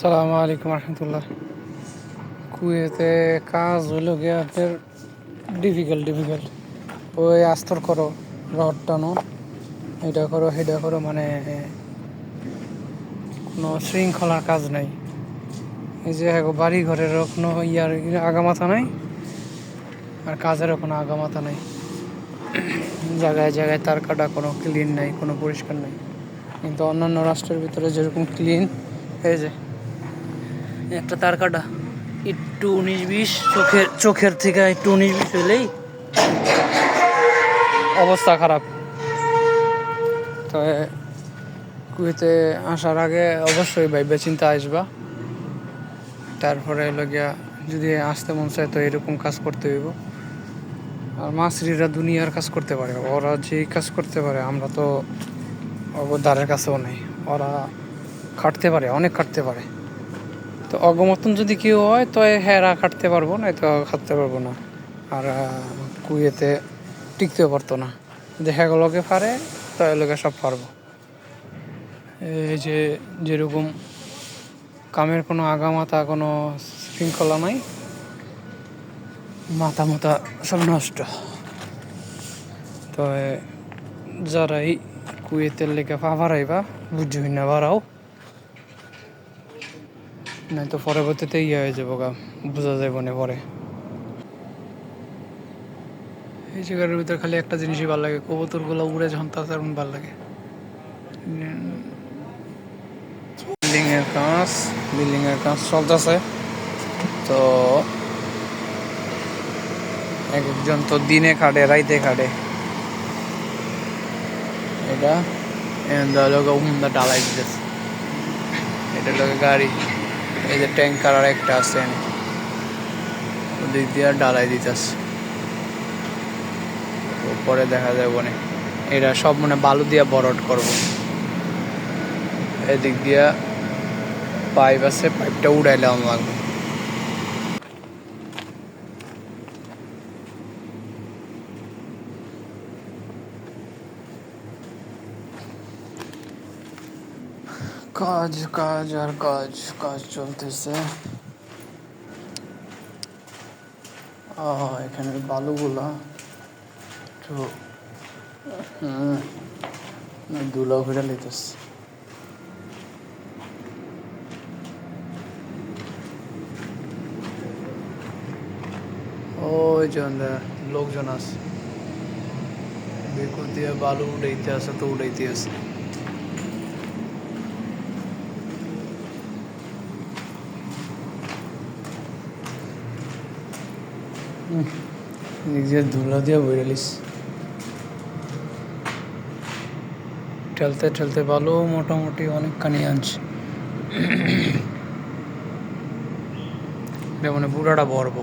সালামু আলাইকুম রহমতুল্লাহ। কুয়েতে কাজ হইল গিয়ে ডিফিকাল্ট ডিফিকাল্ট ওই আস্তর করো, রড টানো, এটা করো, সেটা করো মানে কোনো শৃঙ্খলার কাজ নাই। এই যে হ্যাঁ বাড়ি ঘরের কোনো ইয়ার আগামাথা নাই, আর কাজেরও কোনো আগামাথা নাই। জায়গায় জায়গায় তার কাটা কোনো ক্লিন নাই, কোনো পরিষ্কার নাই। কিন্তু অন্যান্য রাষ্ট্রের ভিতরে যেরকম ক্লিন এই যে একটা তার কাটা। একটু উনিশ বিশ, চোখের চোখের থেকে একটু উনিশ বিশ হলেই অবস্থা খারাপ। তো কুয়েতে আসার আগে অবশ্যই ভাইবে চিন্তা আসবা। তারপরে হলো গিয়া যদি আসতে মন চায় তো এরকম কাজ করতে হইব। আর মাসরিরা দুনিয়ার কাজ করতে পারে, ওরা যে কাজ করতে পারে, আমরা তো অবদারের কাছেও নেই। ওরা খাটতে পারে, অনেক খাটতে পারে। তো অগমতন যদি কেউ হয়, তো হেরা কাটতে পারব না তো খাটতে পারব না। আর কুয়েতে টিকতেও পারতো না। দেখা গেলকে পারে তো এলোকে সব পারব। এই যে যেরকম কামের কোনো আগামাতা, কোনো শৃঙ্খলা নাই মাথা মাথা সব নষ্ট। তো যারাই কুয়েতের লেগে পা বাড়াইবা বুঝবি না বাড়াও। নাই তো পরবর্তীতে ইয়ে হয়ে যাব গা, বোঝা যাব না পরে। এই জায়গার ভিতরে খালি একটা জিনিসই ভালো লাগে, কবুতরগুলো উড়ে যখন তার ভালো লাগে। বিল্ডিং এর কাজ বিল্ডিং এর কাজ চলতেছে। তো এক একজন তো দিনে খাটে, রাইতে খাটে। এটা ডালাই দিতেছে। এটা লোকে গাড়ি। এই যে ট্যাঙ্কার আর একটা আছে। দিক দিয়ে ডালাই দিতেছে। পরে দেখা যায় মানে এরা সব মানে বালু দিয়া বরট করব। এদিক দিয়ে পাইপ আছে পাইপটা উড়াইলে আমার লাগবে কাজ কাজ আর কাজ কাজ চলতেছে আহ, এখানে বালুগুলা তো হুম দুলা ঘুরে লইতেছে ওই যে আমরা লোকজন আছে বেকুর দিয়ে বালু উড়াইতে আছে তো উড়াইতে আছে ধুলা দিয়ে বেরোলিস ঠেলতে ঠেলতে ভালো মোটামুটি অনেকখানি আনছে। এটা মানে পুরাটা বর্ব।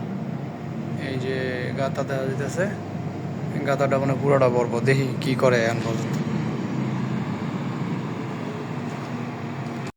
এই যে গাতা দেখা যেতেছে গাতাটা মানে পুরাটা বর্ব। দেখি কি করে এখন পর্যন্ত